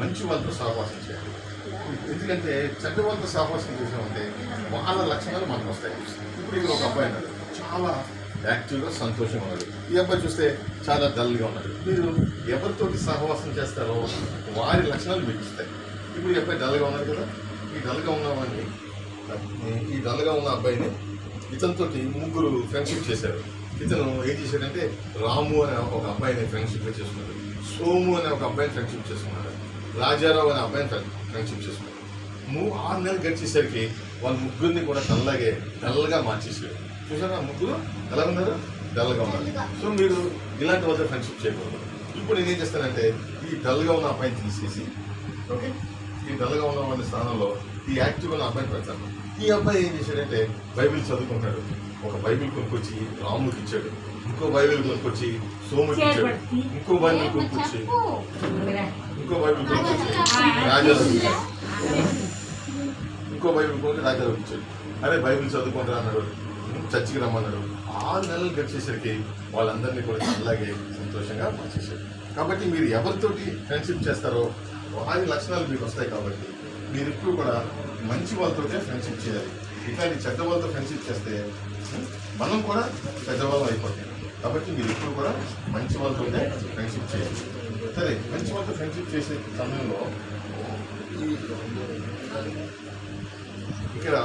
మంచి వాళ్ళతో సహవాసం చేయాలి. ఎందుకంటే చెడ్డ వాళ్ళతో సహవాసం చేసామంటే వాళ్ళ లక్షణాలు మనకు వస్తాయి. ఇప్పుడు ఇక్కడ ఒక అబ్బాయి ఉన్నాడు. చాలా యాక్టివ్గా సంతోషంగా ఉన్నాడు. ఈ అబ్బాయి చూస్తే చాలా డల్గా ఉన్నాడు. మీరు ఎవరితోటి సహవాసం చేస్తారో వారి లక్షణాలు మీకు ఇస్తాయి ఇప్పుడు ఈ అబ్బాయి డల్గా ఉన్నాడు కదా. ఈ డల్గా ఉన్నవాడిని ఈ డల్గా ఉన్న అబ్బాయిని ఇతనితోటి ముగ్గురు ఫ్రెండ్షిప్ చేశారు. ఇతను ఏం చేశాడంటే రాము అనే ఒక అబ్బాయిని ఫ్రెండ్షిప్ చేసుకున్నాడు. సోము అనే ఒక అబ్బాయిని ఫ్రెండ్షిప్ చేసుకున్నాడు. రాజారావు అనే అబ్బాయిని ఫ్రెండ్- ఫ్రెండ్షిప్ చేసుకున్నాడు. మూ ఆరు నెలలు గడిచేసరికి వాళ్ళ ముగ్గురిని కూడా డల్లగే డల్గా మార్చేసాడు చూసారా ఆ ముగ్గురు? ఎలా ఉన్నారు? డల్గా ఉన్నారు. సో మీరు ఇలాంటి వాళ్ళతో ఫ్రెండ్షిప్ చేయకూడదు. ఇప్పుడు నేను ఏం చేస్తానంటే ఈ డల్గా ఉన్న అబ్బాయిని తీసేసి ఓకే? ఈ డల్గా ఉన్న వాళ్ళ స్థానంలో ఈ యాక్టివ్ ఉన్న అబ్బాయిని పెడతాను. ఈ అబ్బాయి ఏం చేశాడంటే బైబిల్ చదువుకుంటాడు. ఒక బైబిల్ కొనుక్కొచ్చి రాముడికి ఇచ్చాడు. ఇంకో బైబిల్ కొనుక్కొచ్చి సోముడికి ఇచ్చాడు. ఇంకో బైబిల్ కొనుక్కొచ్చి ఇంకో బైబిల్ కొనుక్కొచ్చి ఇంకో బైబిల్ కొనుక్కి రాజారావు ఇచ్చాడు. అరే బైబిల్ చదువుకుంటా అన్నాడు. చర్చికి రమ్మన్నాడు. ఆరు నెలలు గడిచేసరికి వాళ్ళందరినీ కూడా అలాగే సంతోషంగా మార్చేశాడు. కాబట్టి మీరు ఎవరితోటి ఫ్రెండ్షిప్ చేస్తారో వారి లక్షణాలు మీకు వస్తాయి కాబట్టి మీరు ఇప్పుడు కూడా మంచి వాళ్ళతోటే ఫ్రెండ్షిప్ చేయాలి. ఇట్లాంటి చెడ్డ వాళ్ళతో ఫ్రెండ్షిప్ చేస్తే మనం కూడా పెద్దవాళ్ళం అయిపోతాం. కాబట్టి మీరు ఇప్పుడు కూడా మంచి వాళ్ళతోనే ఫ్రెండ్షిప్ చేయాలి. సరే మంచి వాళ్ళతో ఫ్రెండ్షిప్ చేసే సమయంలో ఈ- ఇక్కడ